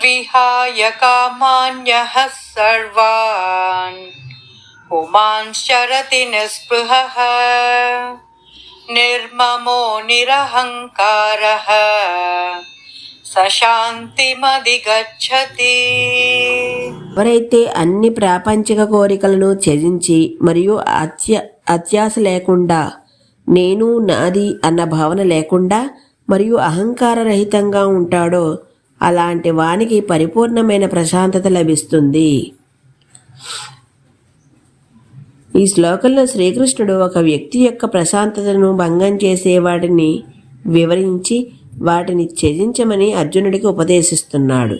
विहाय कामान्यः सर्वान् पुमांश्चरति निःस्पृहः निर्ममो निरहङ्कारः स शान्तिमधिगच्छति ఎవరైతే అన్ని ప్రాపంచిక కోరికలను త్యజించి మరియు అత్య అత్యాస లేకుండా నేను నాది అన్న భావన లేకుండా మరియు అహంకార రహితంగా ఉంటాడో అలాంటి వానికి పరిపూర్ణమైన ప్రశాంతత లభిస్తుంది. ఈ శ్లోకంలో శ్రీకృష్ణుడు ఒక వ్యక్తి యొక్క ప్రశాంతతను భంగం చేసే వాటిని వివరించి వాటిని త్యజించమని అర్జునుడికి ఉపదేశిస్తున్నాడు.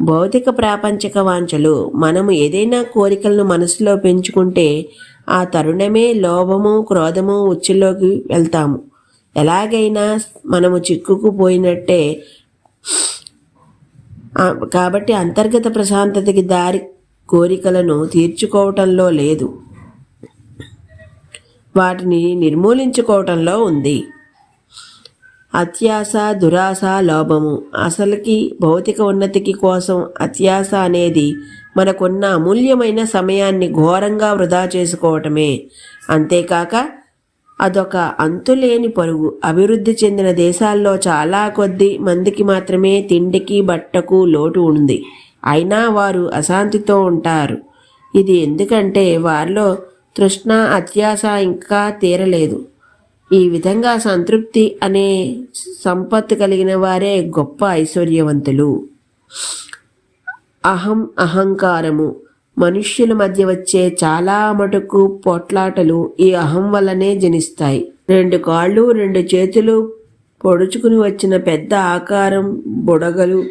భౌతిక ప్రాపంచిక వాంఛలు మనము ఏదైనా కోరికలను మనసులో పెంచుకుంటే ఆ తరుణమే లోభము క్రోధము ఉచ్చులోకి వెళ్తాము. ఎలాగైనా మనము చిక్కుకుపోయినట్టే కాబట్టి అంతర్గత ప్రశాంతతకి దారి కోరికలను తీర్చుకోవటంలో లేదు. వాటిని నిర్మూలించుకోవటంలో ఉంది. అత్యాస దురాశ లోభము. అసలుకి భౌతిక ఉన్నతికి కోసం అత్యాస అనేది మనకున్న అమూల్యమైన సమయాన్ని ఘోరంగా వృధా చేసుకోవటమే. అంతేకాక అదొక అంతులేని పరుగు. అభివృద్ధి చెందిన దేశాల్లో చాలా కొద్ది మందికి మాత్రమే తిండికి బట్టకు లోటు ఉంది. అయినా వారు అశాంతితో ఉంటారు. ఇది ఎందుకంటే వారిలో తృష్ణ అత్యాస ఇంకా తీరలేదు. ఈ విధంగా సంతృప్తి అనే సంపత్తు కలిగిన వారే గొప్ప ఐశ్వర్యవంతులు. అహం అహంకారము. మనుష్యుల మధ్య వచ్చే చాలా మటుకు పొట్లాటలు ఈ అహం వల్లనే జనిస్తాయి. రెండు కాళ్ళు రెండు చేతులు పొడుచుకుని వచ్చిన పెద్ద ఆకారం బుడగలు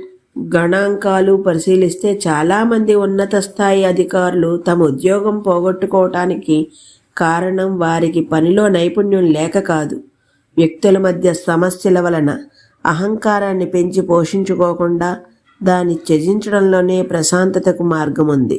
గణాంకాలు పరిశీలిస్తే చాలామంది ఉన్నత స్థాయి అధికారులు తమ ఉద్యోగం పోగొట్టుకోవటానికి కారణం వారికి పనిలో నైపుణ్యం లేక కాదు. వ్యక్తుల మధ్య సమస్యల వలన అహంకారాన్ని పెంచి పోషించుకోకుండా దాన్ని త్యజించడంలోనే ప్రశాంతతకు మార్గం ఉంది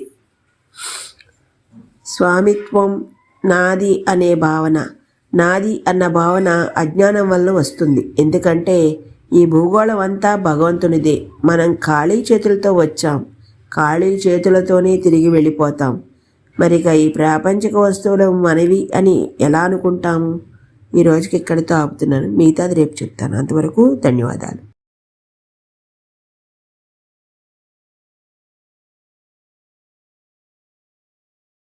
స్వామిత్వం నాది అనే భావన. నాది అన్న భావన అజ్ఞానం వల్ల వస్తుంది. ఎందుకంటే ఈ భూగోళం అంతా భగవంతునిదే. మనం ఖాళీ చేతులతో వచ్చాం. ఖాళీ చేతులతోనే తిరిగి వెళ్ళిపోతాం. మరిక ఈ ప్రాపంచిక వస్తువులు మనవి అని ఎలా అనుకుంటాము? ఈ రోజుకి ఇక్కడితో ఆపుతున్నాను. మిగతాది రేపు చెప్తాను. అంతవరకు ధన్యవాదాలు.